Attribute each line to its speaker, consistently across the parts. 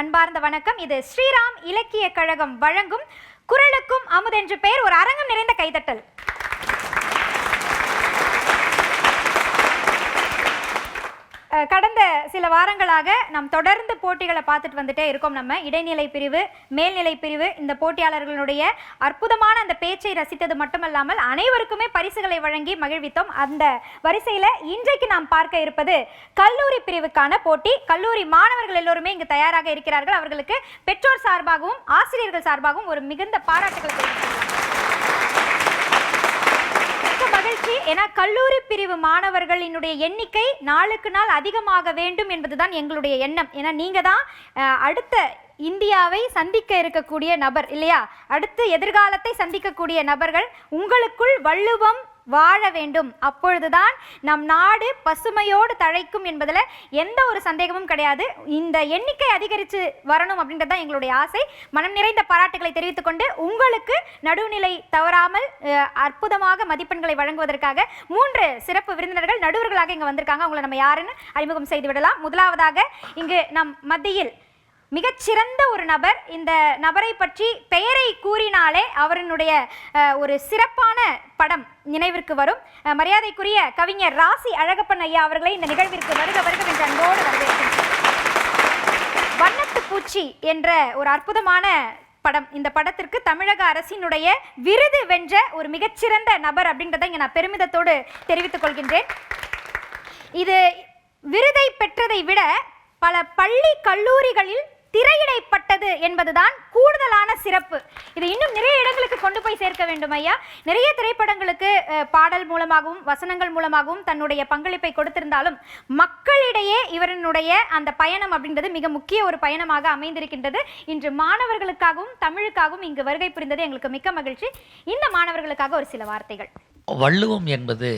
Speaker 1: அன்பார்ந்த வணக்கம். இது ஸ்ரீராம் இலக்கிய கழகம் வழங்கும் குரலுக்கும் அமுதென்று பெயர் ஒரு அரங்கம் நிறைந்த கைதட்டல். கடந்த சில வாரங்களாக நாம் தொடர்ந்து போட்டிகளை பார்த்துட்டு வந்துட்டே இருக்கோம் நம்ம. இடைநிலை பிரிவு மேல்நிலை பிரிவு இந்த போட்டியாளர்களுடைய அற்புதமான அந்த பேச்சை ரசித்தது மட்டுமல்லாமல் அனைவருக்குமே பரிசுகளை வழங்கி மகிழ்வித்தோம். அந்த வரிசையில் இன்றைக்கு நாம் பார்க்க இருப்பது கல்லூரி பிரிவுக்கான போட்டி. கல்லூரி மாணவர்கள் எல்லோருமே இங்கு தயாராக இருக்கிறார்கள். அவர்களுக்கு பெற்றோர் சார்பாகவும் ஆசிரியர்கள் சார்பாகவும் ஒரு மிகுந்த பாராட்டுகள் தெரிவித்துள்ளார் மிக்க மகிழ்ச்சி. ஏன்னா கல்லூரி பிரிவு மாணவர்களினுடைய எண்ணிக்கை நாளுக்கு நாள் அதிகமாக வேண்டும் என்பதுதான் எங்களுடைய எண்ணம். ஏன்னா நீங்க தான் அடுத்த இந்தியாவை சந்திக்க இருக்கக்கூடிய நபர் இல்லையா? அடுத்து எதிர்காலத்தை சந்திக்கக்கூடிய நபர்கள் உங்களுக்குள் வள்ளுவம் வாழ வேண்டும். அப்பொழுதுதான் நம் நாடு பசுமையோடு தழைக்கும் என்பதில் எந்த ஒரு சந்தேகமும் கிடையாது. இந்த எண்ணிக்கை அதிகரித்து வரணும் அப்படின்றது தான் எங்களுடைய ஆசை. மனம் நிறைந்த பாராட்டுகளை தெரிவித்துக்கொண்டு உங்களுக்கு நடுவுநிலை தவறாமல் அற்புதமாக மதிப்பெண்களை வழங்குவதற்காக மூன்று சிறப்பு விருந்தினர்கள் நடுவர்களாக இங்கே வந்திருக்காங்க. அவங்களை நம்ம யாருன்னு அறிமுகம் செய்து விடலாம். முதலாவதாக இங்கு நம் மத்தியில் மிகச்சிறந்த ஒரு நபர். இந்த நபரை பற்றி பெயரை கூறினாலே அவரினுடைய ஒரு சிறப்பான படம் நினைவிற்கு வரும். மரியாதைக்குரிய கவிஞர் ராசி அழகப்பன் ஐயா அவர்களை இந்த நிகழ்விற்கு வருக வருக என்ற அன்போடு வரவேற்கிறேன் வண்ணத்து பூச்சி என்ற ஒரு அற்புதமான படம். இந்த படத்திற்கு தமிழக அரசினுடைய விருது வென்ற ஒரு மிகச்சிறந்த நபர் அப்படின்றத இங்கே நான் பெருமிதத்தோடு தெரிவித்துக் கொள்கின்றேன். இது விருதை பெற்றதை விட பல பள்ளி கல்லூரிகளில் திரையிடைப்பட்டது என்பதுதான் கூடுதலான சிறப்பு. இது இன்னும் நிறைய இடங்களுக்கு கொண்டு போய் சேர்க்க வேண்டும் ஐயா. நிறைய திரைப்படங்களுக்கு பாடல் மூலமாகவும் வசனங்கள் மூலமாகவும் தன்னுடைய பங்களிப்பை கொடுத்திருந்தாலும் மக்களிடையே இவரினுடைய அந்த பயணம் அப்படின்றது மிக முக்கிய ஒரு பயணமாக அமைந்திருக்கின்றது. இன்று மாணவர்களுக்காகவும் தமிழுக்காகவும் இங்கு வருகை புரிந்தது எங்களுக்கு மிக்க மகிழ்ச்சி. இந்த மாணவர்களுக்காக ஒரு சில வார்த்தைகள்.
Speaker 2: வள்ளுவம் என்பது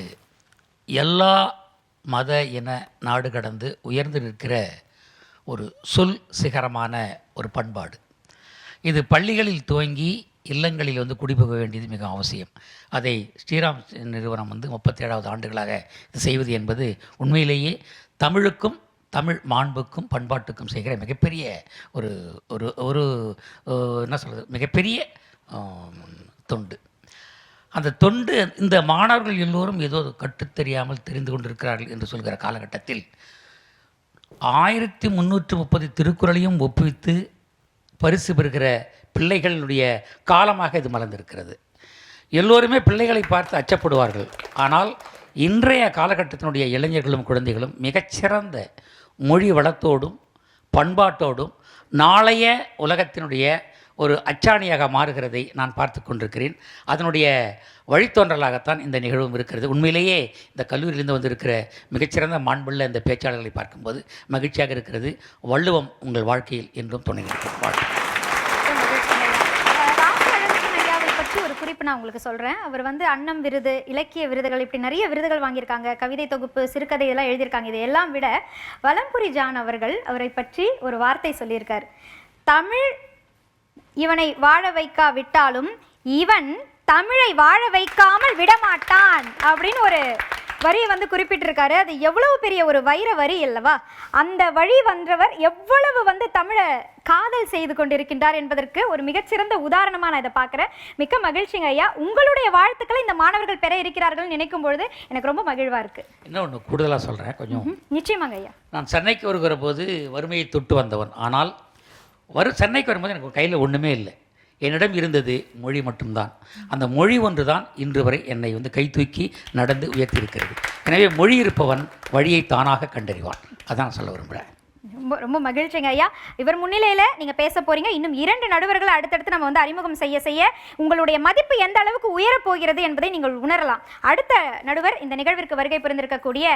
Speaker 2: எல்லா மத இன நாடு கடந்து உயர்ந்து நிற்கிற ஒரு சொல் சிகரமான ஒரு பண்பாடு. இது பள்ளிகளில் துவங்கி இல்லங்களில் வந்து குடிபுக வேண்டியது மிக அவசியம். அதை ஸ்ரீராம் நிறுவனம் வந்து முப்பத்தேழாவது ஆண்டுகளாக இது செய்வது என்பது உண்மையிலேயே தமிழுக்கும் தமிழ் மாண்புக்கும் பண்பாட்டுக்கும் செய்கிற மிகப்பெரிய ஒரு ஒரு ஒரு என்ன சொல்கிறது மிகப்பெரிய தொண்டு. அந்த தொண்டு இந்த மாணவர்கள் எல்லோரும் ஏதோ கற்றுத்தெரியாமல் தெரிந்து கொண்டிருக்கிறார்கள் என்று சொல்கிற காலகட்டத்தில் ஆயிரத்தி முந்நூற்று முப்பது திருக்குறளையும் ஒப்புவித்து பரிசு பெறுகிற பிள்ளைகளுடைய காலமாக இது மலர்ந்திருக்கிறது. எல்லோருமே பிள்ளைகளை பார்த்து அச்சப்படுவார்கள். ஆனால் இன்றைய காலகட்டத்தினுடைய இளைஞர்களும் குழந்தைகளும் மிகச்சிறந்த மொழி வளத்தோடும் பண்பாட்டோடும் நாளைய உலகத்தினுடைய ஒரு அச்சாணியாக மாறுகிறதை நான் பார்த்து கொண்டிருக்கிறேன். அதனுடைய வழித்தோன்றலாகத்தான் இந்த நிகழ்வும் இருக்கிறது. உண்மையிலேயே இந்த கல்லூரியிலிருந்து வந்திருக்கிற மிகச்சிறந்த மாண்புள்ள இந்த பேச்சாளர்களை பார்க்கும்போது மகிழ்ச்சியாக இருக்கிறது. வள்ளுவம் உங்கள் வாழ்க்கையில் என்றும் துணை வாழ்க்கை
Speaker 1: பற்றி ஒரு குறிப்பு நான் உங்களுக்கு சொல்கிறேன் அவர் வந்து அன்னம் விருது இலக்கிய விருதுகள் இப்படி நிறைய விருதுகள் வாங்கியிருக்காங்க. கவிதை தொகுப்பு சிறுகதை இதெல்லாம் எழுதியிருக்காங்க. இதையெல்லாம் விட வலம்புரி ஜான் அவர்கள் அவரை பற்றி ஒரு வார்த்தை சொல்லியிருக்கார். தமிழ் இவனை வாழ வைக்காவிட்டாலும் இவன் தமிழை வாழ வைக்காமல் விடமாட்டான் அப்படின்னு ஒரு வரியை வந்து குறிப்பிட்டிருக்காரு. அது எவ்வளவு பெரிய ஒரு வைர வரி அல்லவா? அந்த வழி வந்தவர் எவ்வளவு வந்து தமிழை காதல் செய்து கொண்டிருக்கின்றார் என்பதற்கு ஒரு மிகச்சிறந்த உதாரணமா நான் இதை பார்க்குறேன். மிக்க மகிழ்ச்சிங்க ஐயா. உங்களுடைய வாழ்த்துக்களை இந்த மாணவர்கள் பெற இருக்கிறார்கள் நினைக்கும் பொழுது எனக்கு ரொம்ப மகிழ்வா இருக்கு.
Speaker 2: இன்னும் ஒன்று கூடுதலாக சொல்கிறேன் கொஞ்சம்.
Speaker 1: நிச்சயமாங்க ஐயா.
Speaker 2: நான் சென்னைக்கு வருகிற போது வறுமையை தொட்டு வந்தவன். ஆனால் வரும் சென்னைக்கு வரும்போது எனக்கு கையில் ஒன்றுமே இல்லை. என்னிடம் இருந்தது மொழி மட்டும்தான். அந்த மொழி ஒன்று தான் இன்று வரை என்னை வந்து கை தூக்கி நடந்து உயர்த்தியிருக்கிறது. எனவே மொழி இருப்பவன் வழியை தானாக கண்டறிவான். அதான் சொல்ல விரும்புகிறேன்
Speaker 1: ரொம்ப ரொம்ப மகிழ்ச்சிங்க ஐயா. இவர் முன்னிலையில் நீங்கள் பேச போகிறீங்க இன்னும் இரண்டு நடுவர்களை அடுத்தடுத்து நம்ம வந்து அறிமுகம் செய்ய செய்ய உங்களுடைய மதிப்பு எந்த அளவுக்கு உயரப் போகிறது என்பதை நீங்கள் உணரலாம். அடுத்த நடுவர் இந்த நிகழ்விற்கு வருகை புரிந்திருக்கக்கூடிய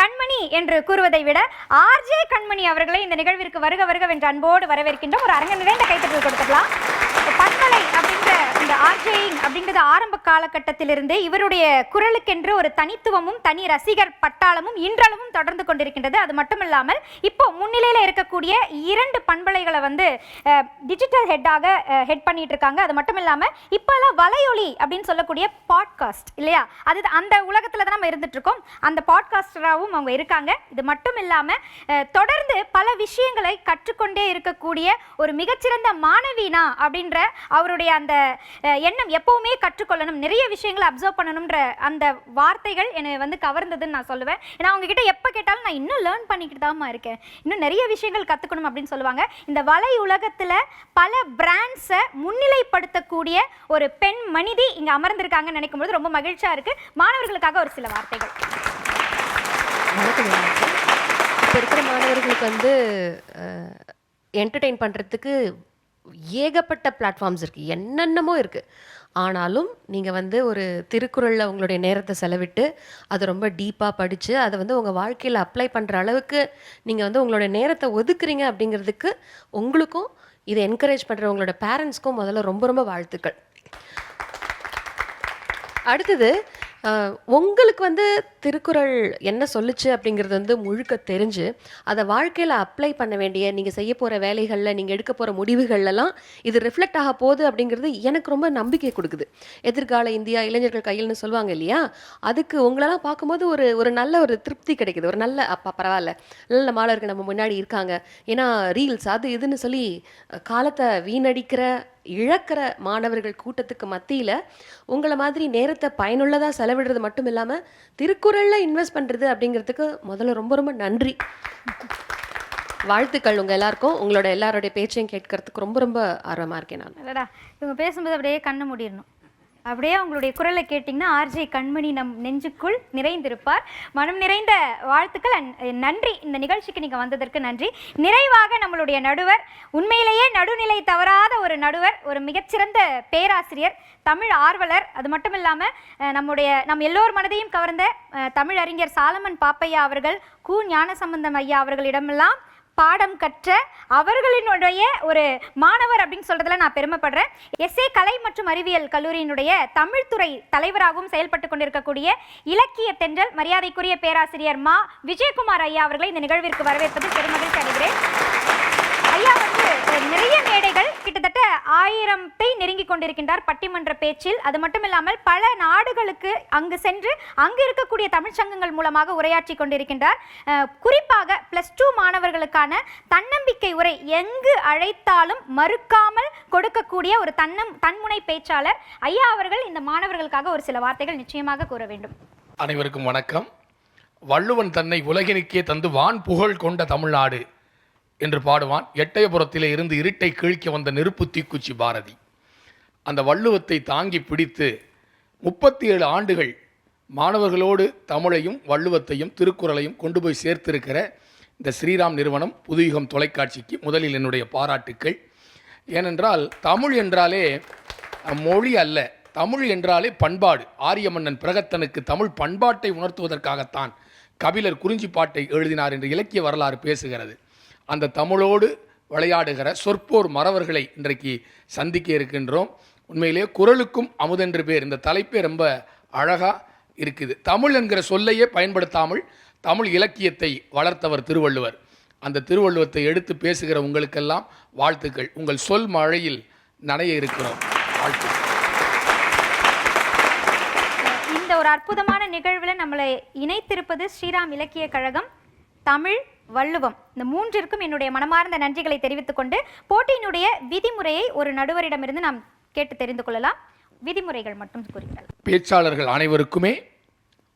Speaker 1: கண்மணி என்று கூறுவதை விட ஆர்ஜே கண்மணி அவர்களை இந்த நிகழ்விற்கு வருக வருக என்ற அன்போடு வரவேற்கின்றோம். ஒரு அரங்க நிறைந்த கைத்தட்டல் கொடுத்துக்கலாம் பண்பு பண்பலை அப்படின்ற இந்த ஆர்ஜேயிங் அப்படிங்கிறது ஆரம்ப காலகட்டத்திலிருந்தே இவருடைய குரலுக்கென்று ஒரு தனித்துவமும் தனி ரசிகர் பட்டாளமும் இன்றளவும் தொடர்ந்து கொண்டிருக்கின்றது. அது மட்டும் இல்லாமல் இப்போ முன்னிலையில் இருக்கக்கூடிய இரண்டு பண்பலைகளை வந்து டிஜிட்டல் ஹெட்டாக ஹெட் பண்ணிட்டு இருக்காங்க அது மட்டும் இல்லாமல் இப்போல்லாம் வலையொலி அப்படின்னு சொல்லக்கூடிய பாட்காஸ்ட் இல்லையா? அது அந்த உலகத்தில் தான் நம்ம இருந்துட்டு இருக்கோம் அந்த பாட்காஸ்டராகவும் அவங்க இருக்காங்க. இது மட்டும் இல்லாமல் தொடர்ந்து பல விஷயங்களை கற்றுக்கொண்டே இருக்கக்கூடிய ஒரு மிகச்சிறந்த மாணவினா அப்படின்ற அவருடைய அந்த எண்ணம் எப்பவுமே கற்றுக்கொள்ளணும். நிறைய விஷயங்களை அப்சர்வ் பண்ணணுன்ற அந்த வார்த்தைகள் என்னை வந்து கவர்ந்ததுன்னு நான் சொல்லுவேன். ஏன்னா அவங்ககிட்ட எப்போ கேட்டாலும் நான் இன்னும் லேர்ன் பண்ணிக்கிட்டு தாம்மா இருக்கேன். இன்னும் நிறைய விஷயங்கள் கற்றுக்கணும் அப்படின்னு சொல்லுவாங்க. இந்த வலை உலகத்தில் பல பிராண்ட்ஸை முன்னிலைப்படுத்தக்கூடிய ஒரு பெண் மனிதி இங்கே அமர்ந்திருக்காங்கன்னு நினைக்கும் போது ரொம்ப மகிழ்ச்சியாக இருக்குது மாணவர்களுக்காக ஒரு சில வார்த்தைகள்.
Speaker 3: வணக்கம் இப்போ இருக்கிற மாணவர்களுக்கு வந்து என்டர்டெயின் பண்ணுறதுக்கு ஏகப்பட்ட பிளாட்ஃபார்ம்ஸ் இருக்குது என்னென்னமோ இருக்குது ஆனாலும் நீங்கள் வந்து ஒரு திருக்குறளில் உங்களுடைய நேரத்தை செலவிட்டு அதை ரொம்ப டீப்பாக படித்து அதை வந்து உங்கள் வாழ்க்கையில் அப்ளை பண்ணுற அளவுக்கு நீங்கள் வந்து உங்களுடைய நேரத்தை ஒதுக்குறீங்க அப்படிங்கிறதுக்கு உங்களுக்கும் இதை என்கரேஜ் பண்ணுற உங்களோட பேரண்ட்ஸ்க்கும் முதல்ல ரொம்ப ரொம்ப வாழ்த்துக்கள். அடுத்தது உங்களுக்கு வந்து திருக்குறள் என்ன சொல்லுச்சு அப்படிங்கிறது வந்து முழுக்க தெரிஞ்சு அதை வாழ்க்கையில் அப்ளை பண்ண வேண்டிய நீங்கள் செய்ய போகிற வேலைகளில் நீங்கள் எடுக்க போகிற முடிவுகள்லாம் இது ரிஃப்ளெக்ட் ஆக போகுது அப்படிங்கிறது எனக்கு ரொம்ப நம்பிக்கை கொடுக்குது. எதிர்கால இந்தியா இளைஞர்கள் கையில்னு சொல்லுவாங்க இல்லையா? அதுக்கு உங்களெல்லாம் பார்க்கும்போது ஒரு ஒரு நல்ல ஒரு திருப்தி கிடைக்குது. ஒரு நல்ல அப்பா பரவாயில்ல நல்ல மாணவர்கள் நம்ம முன்னாடி இருக்காங்க. ஏன்னா ரீல்ஸ் அது இதுன்னு சொல்லி காலத்தை வீணடிக்கிற இழக்கிற மாணவர்கள் கூட்டத்துக்கு மத்தியில் உங்களை மாதிரி நேரத்தை பயனுள்ளதாக செலவிடுறது மட்டும் இல்லாமல் திருக்குறளில் இன்வெஸ்ட் பண்ணுறது அப்படிங்கிறதுக்கு முதல்ல ரொம்ப ரொம்ப நன்றி. வாழ்த்துக்கள் உங்கள் எல்லாருக்கும். உங்களோட எல்லாருடைய பேச்சையும் கேட்கறதுக்கு ரொம்ப ரொம்ப ஆர்வமாக இருக்கேன் நான்.
Speaker 1: அடடா இவங்க பேசும்போது அப்படியே கண்ணு மூடிடணும். அப்படியே அவங்களுடைய குரலை கேட்டிங்கன்னா ஆர்ஜே கண்மணி நம் நெஞ்சுக்குள் நிறைந்திருப்பார். மனம் நிறைந்த வாழ்த்துக்கள் நன்றி. இந்த நிகழ்ச்சிக்கு நீங்கள் வந்ததற்கு நன்றி. நிறைவாக நம்மளுடைய நடுவர் உண்மையிலேயே நடுநிலை தவறாத ஒரு நடுவர் ஒரு மிகச்சிறந்த பேராசிரியர் தமிழ் ஆர்வலர். அது மட்டும் இல்லாமல் நம்முடைய நம் எல்லோர் மனதையும் கவர்ந்த தமிழறிஞர் தமிழ் அறிஞர் சாலமன் பாப்பையா அவர்கள் கு ஞானசம்பந்தம் ஐயா அவர்களிடமெல்லாம் பாடம் கற்ற அவர்களினுடைய ஒரு மாணவர் அப்படின்னு சொல்றதுல நான் பெருமைப்படுறேன். எஸ்ஏ கலை மற்றும் அறிவியல் கல்லூரியினுடைய தமிழ்துறை தலைவராகவும் செயல்பட்டு கொண்டிருக்கக்கூடிய இலக்கிய தென்றல் மரியாதைக்குரிய பேராசிரியர் மா. விஜயகுமார் ஐயா அவர்களை இந்த நிகழ்விற்கு வரவேற்பது பெருமகிழ்ச்சி அடைகிறேன். ஐயா வந்து நிறைய மேடைகள் கிட்டத்தட்ட ஆயிரத்தை நெருங்கி கொண்டிருக்கின்றார் பட்டிமன்ற பேச்சில். அது மட்டும் இல்லாமல் பல நாடுகளுக்கு அங்கு சென்று அங்கு இருக்கக்கூடிய தமிழ் சங்கங்கள் மூலமாக உரையாற்றி கொண்டிருக்கின்றார். குறிப்பாக பிளஸ் டூ மாணவர்களுக்கான தன்னம்பிக்கை உரை எங்கு அழைத்தாலும் மறுக்காமல் கொடுக்கக்கூடிய ஒரு தன்னம் தன்முனை பேச்சாளர் ஐயா அவர்கள் இந்த மாணவர்களுக்காக ஒரு சில வார்த்தைகள் நிச்சயமாக கூற வேண்டும்.
Speaker 4: அனைவருக்கும் வணக்கம். வள்ளுவன் தன்னை உலகினுக்கே தந்து வான் புகழ் கொண்ட தமிழ்நாடு. என்று பாடுவான். எட்டயபுரத்திலே இருந்து இருட்டை கிழிக்க வந்த நெருப்பு தீக்குச்சி பாரதி. அந்த வள்ளுவத்தை தாங்கி பிடித்து முப்பத்தி ஏழு ஆண்டுகள் மாணவர்களோடு தமிழையும் வள்ளுவத்தையும் திருக்குறளையும் கொண்டு போய் சேர்த்திருக்கிற இந்த ஸ்ரீராம் நிறுவனம் புதுயுகம் தொலைக்காட்சிக்கு முதலில் என்னுடைய பாராட்டுக்கள். ஏனென்றால் தமிழ் என்றாலே மொழி அல்ல. தமிழ் என்றாலே பண்பாடு. ஆரிய மன்னன் பிரகத்தனுக்கு தமிழ் பண்பாட்டை உணர்த்துவதற்காகத்தான் கபிலர் குறிஞ்சிப்பாட்டை எழுதினார் என்று இலக்கிய வரலாறு பேசுகிறது. அந்த தமிழோடு விளையாடுகிற சொற்போர் மறவர்களை இன்றைக்கு சந்திக்க இருக்கின்றோம். உண்மையிலே குரலுக்கும் அமுதென்று பேர். இந்த தலைப்பே ரொம்ப அழகாக இருக்குது. தமிழ் என்கிற சொல்லையே பயன்படுத்தாமல் தமிழ் இலக்கியத்தை வளர்த்தவர் திருவள்ளுவர். அந்த திருவள்ளுவத்தை எடுத்து பேசுகிற உங்களுக்கெல்லாம் வாழ்த்துக்கள். உங்கள் சொல் மழையில் நனைய இருக்கிறோம். வாழ்த்துக்கள்.
Speaker 1: இந்த ஒரு அற்புதமான நிகழ்வில் நம்மளை இணைத்திருப்பது ஸ்ரீராம் இலக்கிய கழகம். தமிழ் வள்ளுவம். இந்த மூன்றிற்கும் என்னுடைய மனமார்ந்த நன்றிகளை தெரிவித்துக் கொண்டு போட்டியினுடைய விதிமுறையை ஒரு நடுவரிடமிருந்து நாம் கேட்டு தெரிந்து கொள்ளலாம். விதிமுறைகள் மட்டும் கூறுகிறார்
Speaker 4: பேச்சாளர்கள் அனைவருக்குமே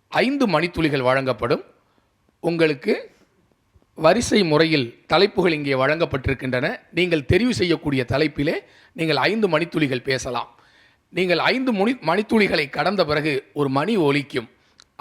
Speaker 4: ஐந்து மணித்துளிகள் வழங்கப்படும். உங்களுக்கு வரிசை முறையில் தலைப்புகள் இங்கே வழங்கப்பட்டிருக்கின்றன. நீங்கள் தெரிவு செய்யக்கூடிய தலைப்பிலே நீங்கள் ஐந்து மணித்துளிகள் பேசலாம். நீங்கள் ஐந்து மணி மணித்துளிகளை கடந்த பிறகு ஒரு மணி ஒலிக்கும்.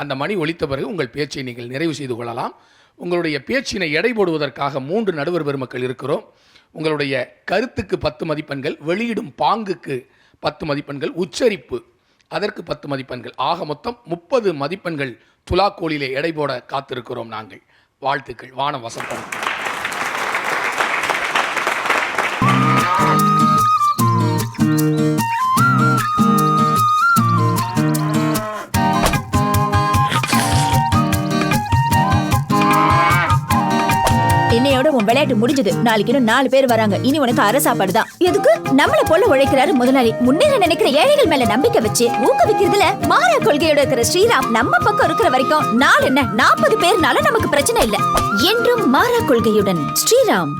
Speaker 4: அந்த மணி ஒலித்த பிறகு உங்கள் பேச்சை நீங்கள் நிறைவு செய்து கொள்ளலாம். உங்களுடைய பேச்சினை எடை போடுவதற்காக மூன்று நடுவர் பெருமக்கள் இருக்கிறோம். உங்களுடைய கருத்துக்கு பத்து மதிப்பெண்கள் வெளியிடும் பாங்குக்கு பத்து மதிப்பெண்கள் உச்சரிப்பு அதற்கு பத்து மதிப்பெண்கள். ஆக மொத்தம் முப்பது மதிப்பெண்கள் துலாக்கோளிலே எடை போட காத்திருக்கிறோம் நாங்கள். வாழ்த்துக்கள். வானம் வசப்படும்.
Speaker 5: உன் முடிஞ்சது. நாளைக்கு இன்னும் நாலு பேர் வராங்க. இனி உனக்கு அரை சாப்பாடு தான். எதுக்கு? நம்மள போல உழைக்கிறாரு முதலாளி. முன்னேற நினைக்கிற ஏழைகள் மேல நம்பிக்கை வச்சு ஊக்குவிக்கிறதுல மாற கொள்கையோட இருக்கிற ஸ்ரீராம் நம்ம பக்கம் இருக்கிற வரைக்கும் நாலு என்ன? நாற்பது பேர்னால நமக்கு பிரச்சனை இல்ல. என்றும் மாறா கொள்கையுடன் ஸ்ரீராம்.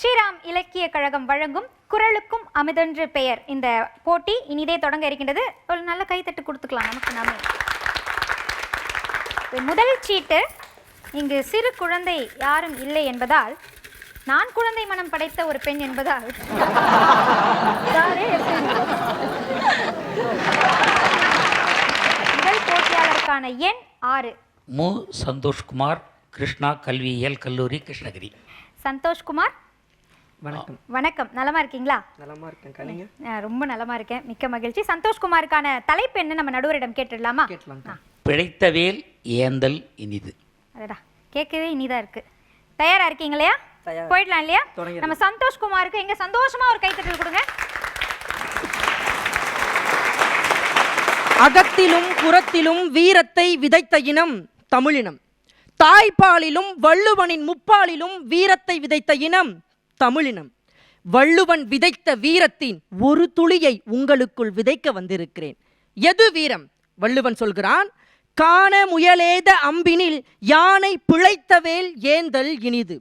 Speaker 1: ஸ்ரீராம் இலக்கிய கழகம் வழங்கும் குரலுக்கும் அமிதென்று பெயர். இந்த போட்டி இனிதே தொடங்க இருக்கின்றது. ஒரு நல்ல கைத்தட்டு கொடுத்துக்கலாம் நமக்கு நாமே. முதல் சீட்டு இங்கு சிறு குழந்தை யாரும் இல்லை என்பதால் நான் குழந்தை மனம் படைத்த ஒரு பெண் என்பதால்? முதல் போட்டியாளருக்கான எண் ஆறு.
Speaker 2: மு. சந்தோஷ்குமார் கிருஷ்ணா கல்வியியல் கல்லூரி கிருஷ்ணகிரி.
Speaker 1: சந்தோஷ்குமார்
Speaker 6: வணக்கம்.
Speaker 1: வணக்கம். நலமா இருக்கீங்களா?
Speaker 6: நலமா இருக்கேன்
Speaker 1: நான் ரொம்ப நலமா இருக்கேன். மிக்க மகிழ்ச்சி. சந்தோஷ்குமாருக்கான தலைப்பு என்ன? நம்ம நடுவரிடம் கேட்டுடலாமா?
Speaker 6: கேட்கலாம்
Speaker 2: பிழைத்த வேல் ஏந்தல் இனிது.
Speaker 1: அடடா. கேட்கவே இனிதா இருக்கு. தயாரா இருக்கீங்க இல்லையா. போயிடலாம் இல்லையா. நம்ம சந்தோஷ்குமாருக்கு எங்க சந்தோஷமா ஒரு கைத்தட்டல் கொடுங்க.
Speaker 7: அகத்திலும் புறத்திலும் வீரத்தை விதைத்த இனம் தமிழினம். தாய்ப்பாலிலும் வள்ளுவனின் முப்பாலிலும் வீரத்தை விதைத்த இனம் தமிழினம். வள்ளுவன் விதைத்த வீரத்தின் ஒரு துளியை உங்களுக்குள் விதைக்க வந்திருக்கிறேன். எது வீரம்? வள்ளுவன் சொல்கிறான் காண முயலேத அம்பினில் யானை பிழைத்தவேல் ஏந்தல் இனிது.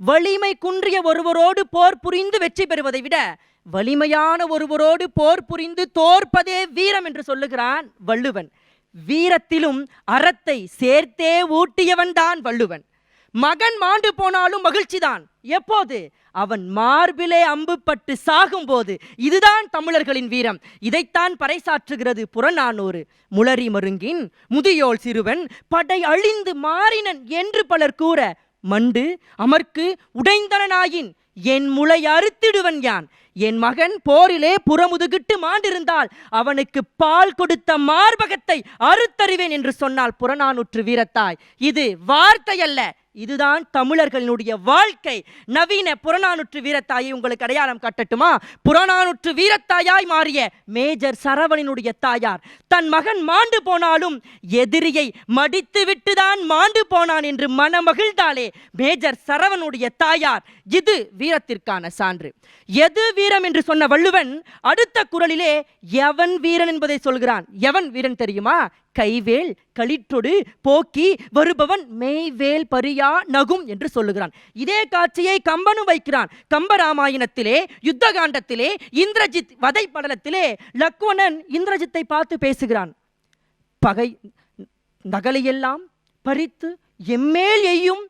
Speaker 7: வலிமை குன்றிய ஒருவரோடு போர் புரிந்து வெற்றி பெறுவதை விட வலிமையான ஒருவரோடு போர் புரிந்து தோற்பதே வீரம் என்று சொல்லுகிறான் வள்ளுவன். வீரத்திலும் அறத்தை சேர்த்தே ஊட்டியவன்தான் வள்ளுவன். மகன் மாண்டு போனாலும் மகிழ்ச்சிதான். எப்போது? அவன் மார்பிலே அம்புப்பட்டு சாகும்போது. இதுதான் தமிழர்களின் வீரம். இதைத்தான் பறைசாற்றுகிறது புறநானூறு. முளரி மருங்கின் முதியோள் சிறுவன் படை அழிந்து மாறினன் என்று பலர் கூற மண்டு அமர்க்கு உடைந்தனனாயின் என் முளை அறுத்திடுவன் யான்? என் மகன் போரிலே புறமுதுகிட்டு மாண்டிருந்தால் அவனுக்கு பால் கொடுத்த மார்பகத்தை அறுத்தறிவேன் என்று சொன்னால் புறநானூற்று வீரத்தாய். இது வார்த்தை அல்ல இதுதான் தமிழர்களினுடைய வாழ்க்கை. நவீன புறநானூற்று வீரத்தாயை உங்களுக்கு அடையாளம் காட்டட்டுமா? புறநானூற்று வீரத்தாயாய் மாறிய மேஜர் சரவணனுடைய தாயார். தன் மகன் மாண்டு போனாலும் எதிரியை மடித்து விட்டுதான் மாண்டு போனான் என்று மனமகிழ்ந்தாலே மேஜர் சரவனுடைய தாயார். இது வீரத்திற்கான சான்று. எது வீரம் என்று சொன்ன வள்ளுவன் அடுத்த குரலிலே எவன் வீரன் என்பதை சொல்கிறான். எவன் வீரன் தெரியுமா? கைவேல் களிற்றொடு போக்கி வருபவன் மெய்வேல் பரியா நகும் என்று சொல்லுகிறான். இதே காட்சியை கம்பனும் வைக்கிறான். கம்பராமாயணத்திலே யுத்த காண்டத்திலே இந்திரஜித் வதை படலத்திலே லக்வணன் இந்திரஜித்தை பார்த்து பேசுகிறான். பகை நகலையெல்லாம் பறித்து எம்மேல் எய்யும்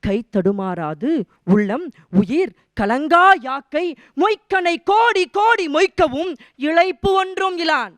Speaker 7: கை தடுமாறாது. உள்ளம் உயிர் கலங்கா யாக்கை மொய்க்கனை கோடி கோடி மொய்க்கவும் இழைப்பு ஒன்றும் இலான்.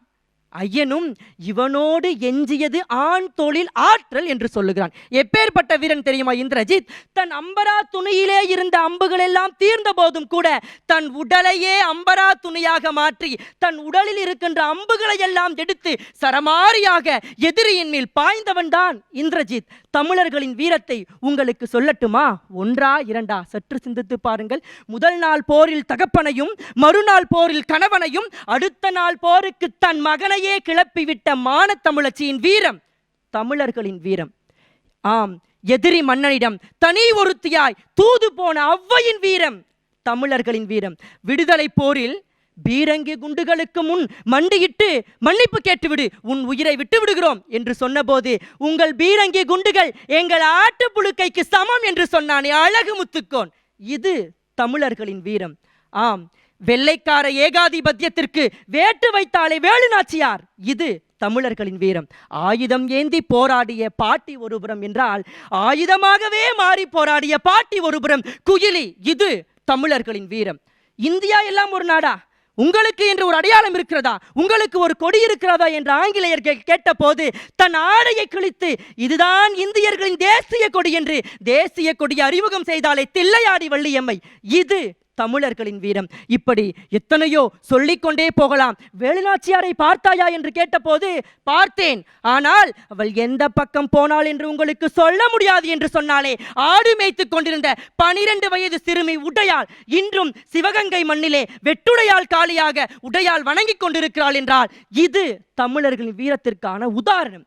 Speaker 7: ஐயனும் இவனோடு எஞ்சியது ஆண் தொழில் ஆற்றல் என்று சொல்லுகிறான். எப்பேற்பட்ட வீரன் தெரியுமா இந்திரஜித்? தன் அம்பரா துணியிலே இருந்த அம்புகள் எல்லாம் தீர்ந்த போதும் கூட தன் உடலையே அம்பரா துணியாக மாற்றி தன் உடலில் இருக்கின்ற அம்புகளை எல்லாம் எடுத்து சரமாரியாக எதிரியின் மேல் பாய்ந்தவன் தான் இந்திரஜித். தமிழர்களின் வீரத்தை உங்களுக்கு சொல்லட்டுமா? ஒன்றா இரண்டா? சற்று சிந்தித்து பாருங்கள். முதல் நாள் போரில் தகப்பனையும் மறுநாள் போரில் கணவனையும் அடுத்த நாள் போருக்கு தன் மகனை மகனையே கிளப்பிவிட்ட மானத்தமிழச்சியின் வீரம் தமிழர்களின் வீரம். ஆம் எதிரி மன்னனிடம் தனி ஒருத்தியாய் தூது போன அவ்வையின் வீரம் தமிழர்களின் வீரம். விடுதலை போரில் பீரங்கி குண்டுகளுக்கு முன் மண்டியிட்டு மன்னிப்பு கேட்டுவிடு உன் உயிரை விட்டு விடுகிறோம் என்று சொன்னபோது உங்கள் பீரங்கி குண்டுகள் எங்கள் ஆட்டுப்புழுக்கைக்கு சமம் என்று சொன்னானே அழகு முத்துக்கோன். இது தமிழர்களின் வீரம். ஆம் வெள்ளைக்கார ஏகாதிபத்தியத்திற்கு வேட்டு வைத்தாலே வேலு நாச்சியார் இது தமிழர்களின் வீரம். ஆயுதம் ஏந்தி போராடிய பாட்டி ஒருபுறம் என்றால் ஆயுதமாகவே மாறி போராடிய பாட்டி ஒருபுறம். குயிலி இது தமிழர்களின் வீரம். இந்தியா எல்லாம் ஒரு நாடா? உங்களுக்கு என்று ஒரு அடையாளம் இருக்கிறதா? உங்களுக்கு ஒரு கொடி இருக்கிறதா? என்று ஆங்கிலேயர்கள் கேட்டபோது தன் ஆடையை கிழித்து இதுதான் இந்தியர்களின் தேசிய கொடி என்று தேசிய கொடியை அறிமுகம் செய்தாலே தில்லையாடி வள்ளியம்மை. இது தமிழர்களின் வீரம். இப்படி எத்தனையோ சொல்லிக்கொண்டே போகலாம். வேலுநாச்சியாரை பார்த்தாயா என்று கேட்டபோது பார்த்தேன். ஆனால் அவள் எந்த பக்கம் போனாள் என்று உங்களுக்கு சொல்ல முடியாது என்று சொன்னாலே ஆடு மேய்த்துக் கொண்டிருந்த பனிரெண்டு வயது சிறுமி உடையாள் இன்றும் சிவகங்கை மண்ணிலே வெட்டுடையாள் காலியாக உடையாள் வணங்கிக் கொண்டிருக்கிறாள் என்றால் இது தமிழர்களின் வீரத்திற்கான உதாரணம்.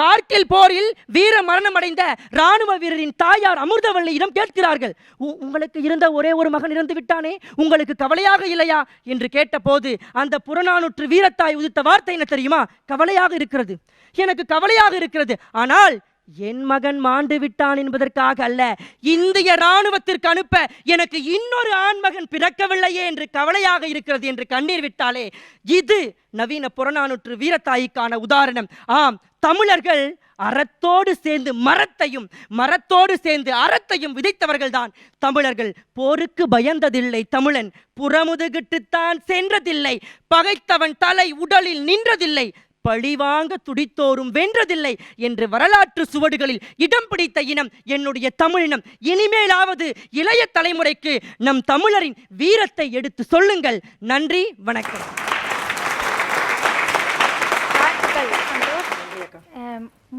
Speaker 7: கார்கில் போரில் வீர மரணம் அடைந்த ராணுவ வீரரின் தாயார் அமிர்தவல்லியிடம் கேட்கிறார்கள். "உ- உங்களுக்கு இருந்த ஒரே ஒரு மகன் இறந்து விட்டானே? உங்களுக்கு கவலையாக இல்லையா? என்று கேட்டபோது அந்த புறநானூற்று வீரத்தாய் உதித்த வார்த்தை என்ன தெரியுமா? கவலையாக இருக்கிறது. எனக்கு கவலையாக இருக்கிறது. ஆனால் என் மகன் மாண்டு விட்டான் என்பதற்காக அல்ல இந்திய ராணுவத்திற்கு அனுப்ப எனக்கு இன்னொரு ஆண்மகன் பிறக்கவில்லையே என்று கவலையாக இருக்கிறது என்று கண்ணீர் விட்டாலே இது நவீன புறநானூற்று வீரத்தாய்க்கான உதாரணம். ஆம் தமிழர்கள் அறத்தோடு சேர்ந்து மரத்தையும் மரத்தோடு சேர்ந்து அறத்தையும் விதைத்தவர்கள்தான். தமிழர்கள் போருக்கு பயந்ததில்லை தமிழன் புறமுதுகிட்டுத்தான் சென்றதில்லை பகைத்தவன் தலை உடலில் நின்றதில்லை பழிவாங்க துடித்தோரும் வென்றதில்லை என்று வரலாற்று சுவடுகளில் இடம் பிடித்த இனம் என்னுடைய தமிழினம். இனிமேலாவது இளைய தலைமுறைக்கு நம் தமிழரின் வீரத்தை எடுத்து சொல்லுங்கள். நன்றி வணக்கம்.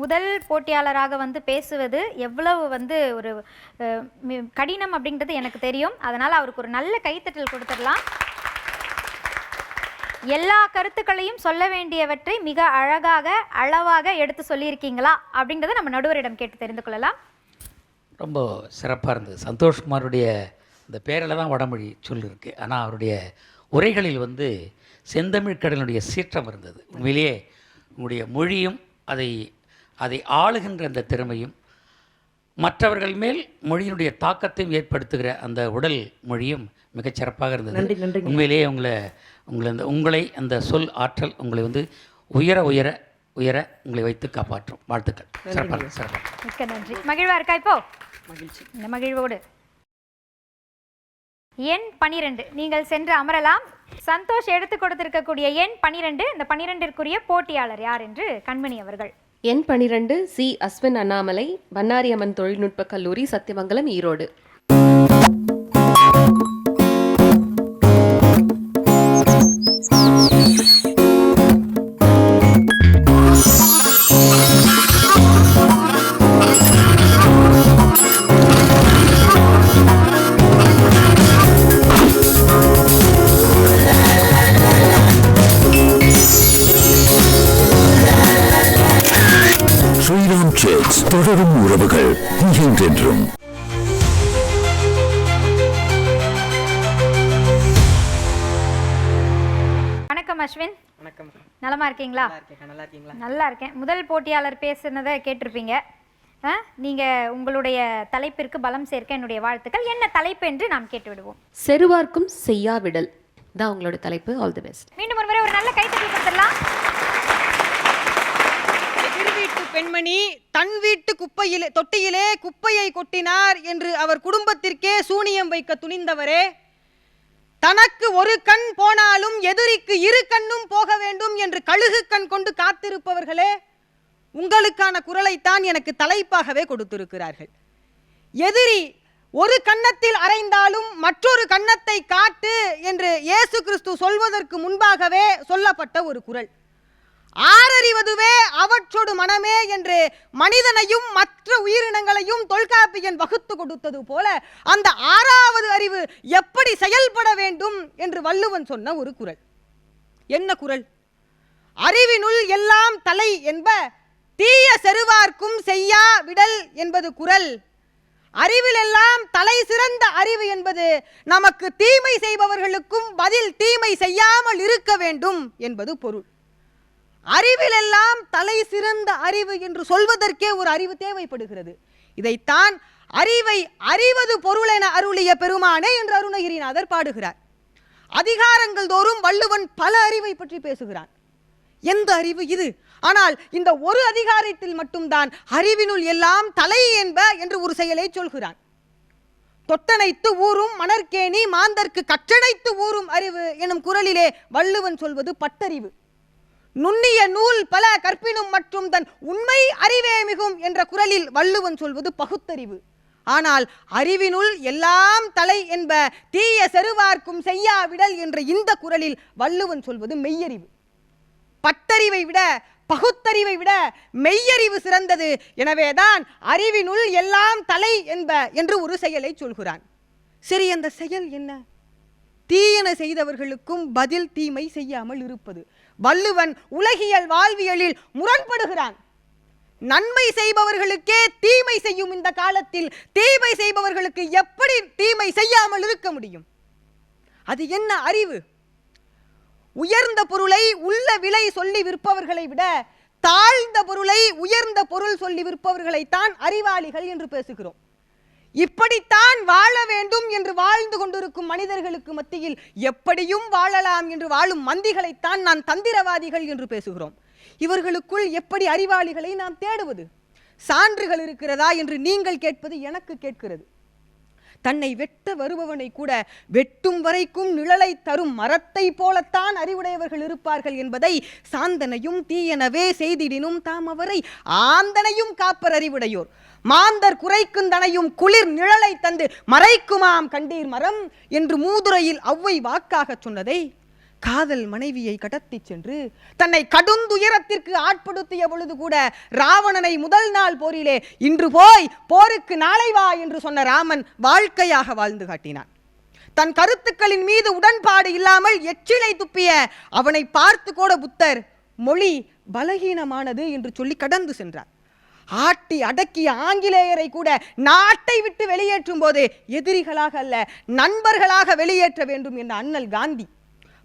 Speaker 1: முதல் போட்டியாளராக வந்து பேசுவது எவ்வளவு வந்து ஒரு கடினம் அப்படின்றது எனக்கு தெரியும். அதனால் அவருக்கு ஒரு நல்ல கைத்தட்டல் கொடுத்துடலாம். எல்லா கருத்துக்களையும் சொல்ல வேண்டியவற்றை மிக அழகாக அளவாக எடுத்து சொல்லியிருக்கீங்களா? அப்படின்றத நம்ம நடுவரிடம் கேட்டு தெரிந்து கொள்ளலாம்.
Speaker 2: ரொம்ப சிறப்பாக இருந்தது. சந்தோஷ்குமாருடைய இந்த பேரில் தான் வடமொழி சொல் இருக்குது ஆனால் அவருடைய உரைகளில் வந்து செந்தமிழ் கடலினுடைய சீற்றம் இருந்தது. உண்மையிலேயே உங்களுடைய மொழியும் அதை அதை ஆளுகின்ற அந்த திறமையும் மற்றவர்கள் மேல் மொழியினுடைய தாக்கத்தையும் ஏற்படுத்துகிற அந்த உடல் மொழியும் மிகச் சிறப்பாக
Speaker 6: நன்றி,
Speaker 2: இருந்தது
Speaker 6: நன்றிங்க.
Speaker 2: உண்மையிலேயே உங்களை உங்களை அந்த உங்களை அந்த சொல் ஆற்றல் உங்களை வந்து உயர உயர உயர உங்களை வைத்து காப்பாற்றும். வாழ்த்துக்கள். சிறப்பாக சிறப்பாக
Speaker 1: மிக்க நன்றி. மகிழ்வா இருக்கா இப்போ?
Speaker 6: மகிழ்ச்சி.
Speaker 1: இந்த மகிழ்வோடு. எண் பனிரெண்டு. நீங்கள் சென்று அமரலாம். சந்தோஷ் எடுத்து கொடுத்திருக்கக்கூடிய எண் பனிரெண்டு. இந்த பனிரெண்டிற்குரிய போட்டியாளர் யார் என்று கண்மணி அவர்கள்.
Speaker 3: எண் பனிரெண்டு சி. அஸ்வின் அண்ணாமலை பன்னாரியம்மன் தொழில்நுட்ப கல்லூரி சத்தியமங்கலம் ஈரோடு.
Speaker 1: இருக்கீங்களா
Speaker 6: நல்லா இருக்கேன் நல்லா இருக்கீங்களா?
Speaker 1: நல்லா இருக்கேன் முதல் போட்டியாளர் பேசுனதை கேட்டிருப்பீங்க. ஆ, நீங்க உங்களுடைய தலைப்பிற்கு பலம் சேர்க்க என்னுடைய வாழ்த்துக்கள். என்ன தலைப்பு என்று நாம் கேட்டு விடுவோம்
Speaker 3: செருவார்க்கும் செய்யாவிடல். தான் உங்களோட தலைப்பு. ஆல் தி பெஸ்ட்
Speaker 1: மீண்டும் ஒரு முறை ஒரு நல்ல கைத்தட்டல் கொடுத்துடலாம்.
Speaker 8: வீட்டு பெண்மணி தன் வீட்டு குப்பையிலே தொட்டியிலே குப்பையை கொட்டினார் என்று அவர் குடும்பத்திற்கே சூனியம் வைக்க துணிந்தவரே. தனக்கு ஒரு கண் போனாலும் எதிரிக்கு இரு கண்ணும் போக வேண்டும் என்று கழுகு கண் கொண்டு காத்திருப்பவர்களே உங்களுக்கான குரலைத்தான் எனக்கு தலைப்பாகவே கொடுத்திருக்கிறார்கள். எதிரி ஒரு கன்னத்தில் அறைந்தாலும் மற்றொரு கன்னத்தை காட்டு என்று இயேசு கிறிஸ்து சொல்வதற்கு முன்பாகவே சொல்லப்பட்ட ஒரு குரல். ஆறறிவதுவே அவற்றொடு மனமே என்று மனிதனையும் மற்ற உயிரினங்களையும் தொல்காப்பியன் வகுத்து கொடுத்தது போல அந்த ஆறாவது அறிவு எப்படி செயல்பட வேண்டும் என்று வள்ளுவன் சொன்ன ஒரு குரல். என்ன குரல்? அறிவினுள் எல்லாம் தலை என்ப தீய செருவார்க்கும் செய்யா விடல் என்பது குரல். அறிவிலெல்லாம் தலை சிறந்த அறிவு என்பது நமக்கு தீமை செய்பவர்களுக்கும் பதில் தீமை செய்யாமல் இருக்க வேண்டும் என்பது பொருள். அறிவிலெல்லாம் தலை சிறந்த அறிவு என்று சொல்வதற்கே ஒரு அறிவு தேவைப்படுகிறது. இதைத்தான் அறிவை அறிவது பொருள் என அருளிய பெருமானே என்று அருணகிரிநாதர் பாடுகிறார். அதிகாரங்கள் தோறும் வள்ளுவன் பல அறிவை பற்றி பேசுகிறான். எந்த அறிவு இது? ஆனால் இந்த ஒரு அதிகாரத்தில் மட்டும்தான் அறிவினுள் எல்லாம் தலை என்ப என்று ஒரு செயலை சொல்கிறான். தொட்டனைத்து ஊறும் மணற்கேணி மாந்தர்க்கு கற்றணைத்து ஊறும் அறிவு எனும் குரலிலே வள்ளுவன் சொல்வது பட்டறிவு. நுண்ணிய நூல் பல கற்பினும் மற்றும் தன் உண்மை அறிவே மிகும் என்ற குரலில் வள்ளுவன் சொல்வது பகுத்தறிவு. ஆனால் அறிவினுள் எல்லாம் தலை என்ப தீய செருவார்க்கும் செய்யாவிடல் என்ற இந்த குரலில் வள்ளுவன் சொல்வது மெய்யறிவு. பட்டறிவை விட பகுத்தறிவை விட மெய்யறிவு சிறந்தது. எனவேதான் அறிவினுள் எல்லாம் தலை என்ப என்று ஒரு செயலை சொல்கிறான். சரி அந்த செயல் என்ன? தீயன செய்தவர்களுக்கும் பதில் தீமை செய்யாமல் இருப்பது. வள்ளுவன் உலகியல் வாழ்வியலில் முரண்படுகிறான். நன்மை செய்பவர்களுக்கே தீமை செய்யும் இந்த காலத்தில் தீமை செய்பவர்களுக்கு எப்படி தீமை செய்யாமல் இருக்க முடியும்? அது என்ன அறிவு? உயர்ந்த பொருளை உள்ள விலை சொல்லி விற்பவர்களை விட தாழ்ந்த பொருளை உயர்ந்த பொருள் சொல்லி விற்பவர்களைத்தான் அறிவாளிகள் என்று பேசுகிறோம். இப்படித்தான் வாழ வேண்டும் என்று வாழ்ந்து கொண்டிருக்கும் மனிதர்களுக்கு மத்தியில் எப்படியும் வாழலாம் என்று வாழும் மந்திகளைத்தான் நான் தந்திரவாதிகள் என்று பேசுகிறோம். இவர்களுக்குள் எப்படி அறிவாளிகளை நாம் தேடுவது? சான்றுகள் இருக்கிறதா என்று நீங்கள் கேட்பது எனக்கு கேட்கிறது. தன்னை வெட்ட வருபவனை கூட வெட்டும் வரைக்கும் நிழலை தரும் மரத்தை போலத்தான் அறிவுடையவர்கள் இருப்பார்கள் என்பதை சாந்தனையும் தீயனவே செய்திடினும் தாம் அவரை ஆந்தனையும் காப்பர் அறிவுடையோர். மாந்தர் குறைக்குந்தனையும் குளிர் நிழலை தந்து மறைக்குமாம் கண்டீர் மரம் என்று மூதுரையில் அவ்வை வாக்காகச் சொன்னதை காதல் மனைவியை கடத்திச் சென்று தன்னை கடுந்துயரத்திற்கு ஆட்படுத்திய பொழுது கூட ராவணனை முதல் நாள் போரிலே இன்று போய் போருக்கு நாளை வா என்று சொன்ன ராமன் வாழ்க்கையாக வாழ்ந்து காட்டினான். தன் கருத்துக்களின் மீது உடன்பாடு இல்லாமல் எச்சிலை துப்பிய அவனை பார்த்து கூட புத்தர் மொழி பலகீனமானது என்று சொல்லி கடந்து சென்றார். ஆட்டி அடக்கிய ஆங்கிலேயரை கூட நாட்டை விட்டு வெளியேற்றும் போது எதிரிகளாக அல்ல நண்பர்களாக வெளியேற்ற வேண்டும் என்ற அண்ணல் காந்தி.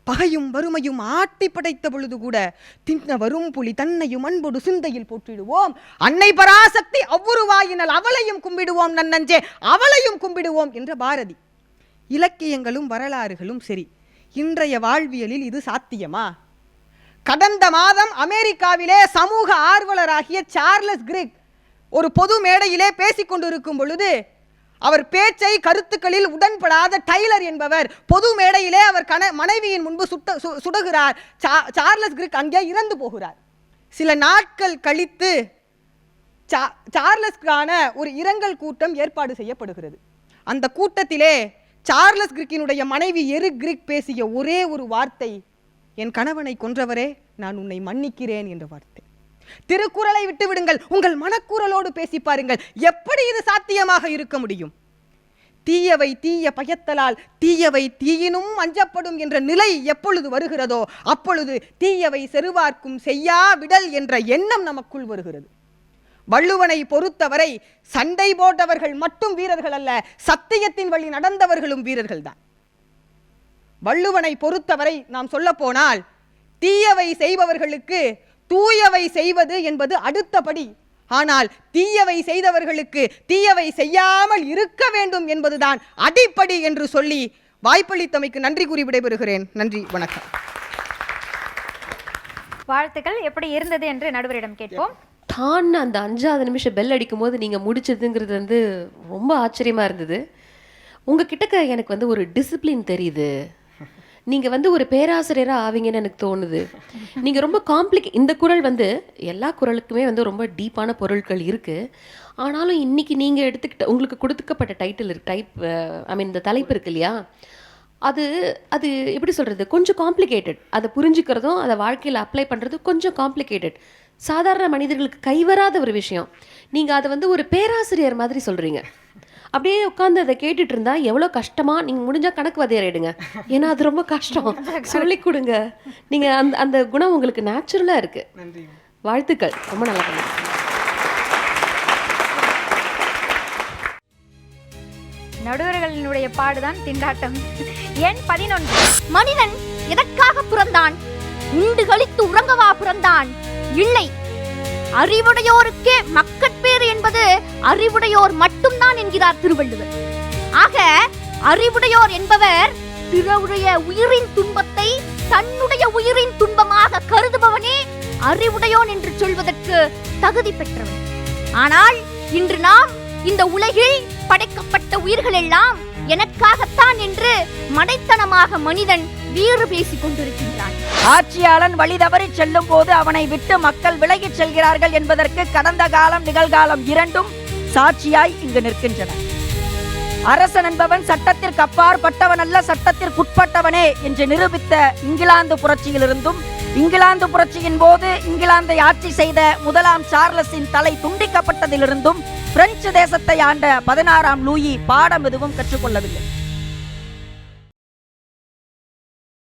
Speaker 8: பகையும் வறுமையும் ஆட்டி படைத்த பொழுது கூட தின்ன வரும் புலி தன்னையும் அன்போடு சிந்தையில் போற்றிடுவோம். அன்னை பராசக்தி அவ்வுருவாயினால் அவளையும் கும்பிடுவோம் நன்னஞ்சே அவளையும் கும்பிடுவோம் என்ற பாரதி. இலக்கியங்களும் வரலாறுகளும் சரி இன்றைய வாழ்வியலில் இது சாத்தியமா? கடந்த மாதம் அமெரிக்காவிலே சமூக ஆர்வலராகிய சார்லஸ் கிரிக் ஒரு பொது மேடையிலே பேசிக்கொண்டிருக்கும் பொழுது அவர் பேச்சை கருத்துக்களில் உடன்படாத டைலர் என்பவர் பொது மேடையிலே அவர் கண மனைவியின் முன்பு சுட்ட சு- சுடுகிறார். சா- சார்லஸ் கிரிக் அங்கே இறந்து போகிறார். சில நாட்கள் கழித்து சா- சார்லஸ்க்கான ஒரு இரங்கல் கூட்டம் ஏற்பாடு செய்யப்படுகிறது. அந்த கூட்டத்திலே சார்லஸ் கிரிக்கினுடைய மனைவி எரு கிரிக் பேசிய ஒரே ஒரு வார்த்தை என் கணவனை கொன்றவரே நான் உன்னை மன்னிக்கிறேன் என்ற வார்த்தை திருக்குறளை விட்டுவிடுங்கள். உங்கள் மனக்குரலோடு பேசி பாருங்கள். எப்படி இது சாத்தியமாக இருக்க முடியும்? தீயவை தீய பயத்தலால் தீயவை தீயினும் அஞ்சப்படும் என்ற நிலை எப்பொழுது வருகிறதோ அப்பொழுது தீயவை செருவார்க்கும் செய்யா விடல் என்ற எண்ணம் நமக்குள் வருகிறது. வள்ளுவனை பொறுத்தவரை சண்டை போட்டவர்கள் மட்டும் வீரர்கள் அல்ல சத்தியத்தின் வழி நடந்தவர்களும் வீரர்கள்தான். வள்ளுவனை பொறுத்தவரை நாம் சொல்ல போனால் தீயவை செய்பவர்களுக்கு தூயவை செய்வது என்பது அடுத்தபடி. ஆனால் தீயவை செய்தவர்களுக்கு தீயவை செய்யாமல் இருக்க வேண்டும் என்பதுதான் அடிப்படை என்று சொல்லி வாய்ப்பளித்தமைக்கு நன்றி கூறி விடைபெறுகிறேன். நன்றி வணக்கம்.
Speaker 1: வாழ்த்துக்கள். எப்படி இருந்தது என்று நடுவரிடம் கேட்போம்.
Speaker 3: தான் அந்த அஞ்சாவது நிமிஷம் பெல் அடிக்கும் போது நீங்கள் முடிச்சதுங்கிறது வந்து ரொம்ப ஆச்சரியமாக இருந்தது. உங்கள் கிட்டக்க எனக்கு வந்து ஒரு டிசிப்ளின் தெரியுது. நீங்கள் வந்து ஒரு பேராசிரியராக ஆவீங்கன்னு எனக்கு தோணுது. நீங்கள் ரொம்ப காம்ப்ளிகே இந்த குரல் வந்து எல்லா குரலுக்குமே வந்து ரொம்ப டீப்பான பொருட்கள் இருக்குது ஆனாலும் இன்னைக்கு நீங்கள் எடுத்துக்கிட்ட உங்களுக்கு கொடுத்துக்கப்பட்ட டைட்டில் இருக்கு டைப் ஐ மீன் இந்த தலைப்பு இருக்கு இல்லையா? அது அது எப்படி சொல்கிறது கொஞ்சம் காம்ப்ளிகேட்டட் அதை புரிஞ்சுக்கிறதும் அதை வாழ்க்கையில் அப்ளை பண்ணுறதும் கொஞ்சம் காம்ப்ளிகேட்டட் சாதாரண மனிதர்களுக்கு கைவராத ஒரு விஷயம். நீங்கள் அதை வந்து ஒரு பேராசிரியர் மாதிரி சொல்கிறீங்க அப்படியே உட்காந்து அதை கேட்டுட்டு இருந்தா எவ்வளோ கஷ்டமா? நீங்கள் முடிஞ்சா கணக்கு வதையறிடுங்க ஏன்னா அது ரொம்ப கஷ்டம். சொல்லி கொடுங்க. நீங்கள் அந்த அந்த குணம் உங்களுக்கு நேச்சுரலாக இருக்கு. வாழ்த்துக்கள். ரொம்ப நல்லா பண்ணுங்க
Speaker 1: நடுவர்களினுடைய பாடுதான் திண்டாட்டம். எண் பதினொன்று.
Speaker 5: மனிதன் எதற்காக பிறந்தான்? உண்டு கழித்து உறங்கவா பிறந்தான்? இல்லை அறிவுடையோருக்கே மக்கட்பேறு என்பது அறிவுடையோர் மட்டும்தான் என்கிறார் திருவள்ளுவர். ஆக அறிவுடையோர் என்பவர் பிறருடைய உயிரின் துன்பத்தை தன்னுடைய உயிரின் துன்பமாக கருதுபவனே அறிவுடையோன் என்று சொல்வதற்கு தகுதி பெற்றவன். ஆனால் இன்று நாம் இந்த உலகில் படைக்கப்பட்ட உயிர்கள் எல்லாம் எனக்காகத்தான் என்று மடைத்தனமாக மனிதன் வீறு பேசிக் கொண்டிருக்கின்றான்.
Speaker 9: ஆட்சியாளன் வழி தவறி செல்லும் போது அவனை விட்டு மக்கள் விலகிச் செல்கிறார்கள் என்பதற்கு கடந்த காலம் நிகழ்காலம் இரண்டும் சாட்சியாய் இங்கு நிற்கின்றன. அரசன் என்பவன் சட்டத்திற்கு அப்பாற்பட்டவன் அல்ல சட்டத்திற்குட்பட்டவனே என்று நிரூபித்த இங்கிலாந்து புரட்சியிலிருந்தும் இங்கிலாந்து புரட்சியின் போது இங்கிலாந்தை ஆட்சி செய்த முதலாம் சார்லஸின் தலை துண்டிக்கப்பட்டதிலிருந்தும் பிரெஞ்சு தேசத்தை ஆண்ட பதினாறாம் லூயி பாடம் எதுவும் கற்றுக்கொள்ளவில்லை.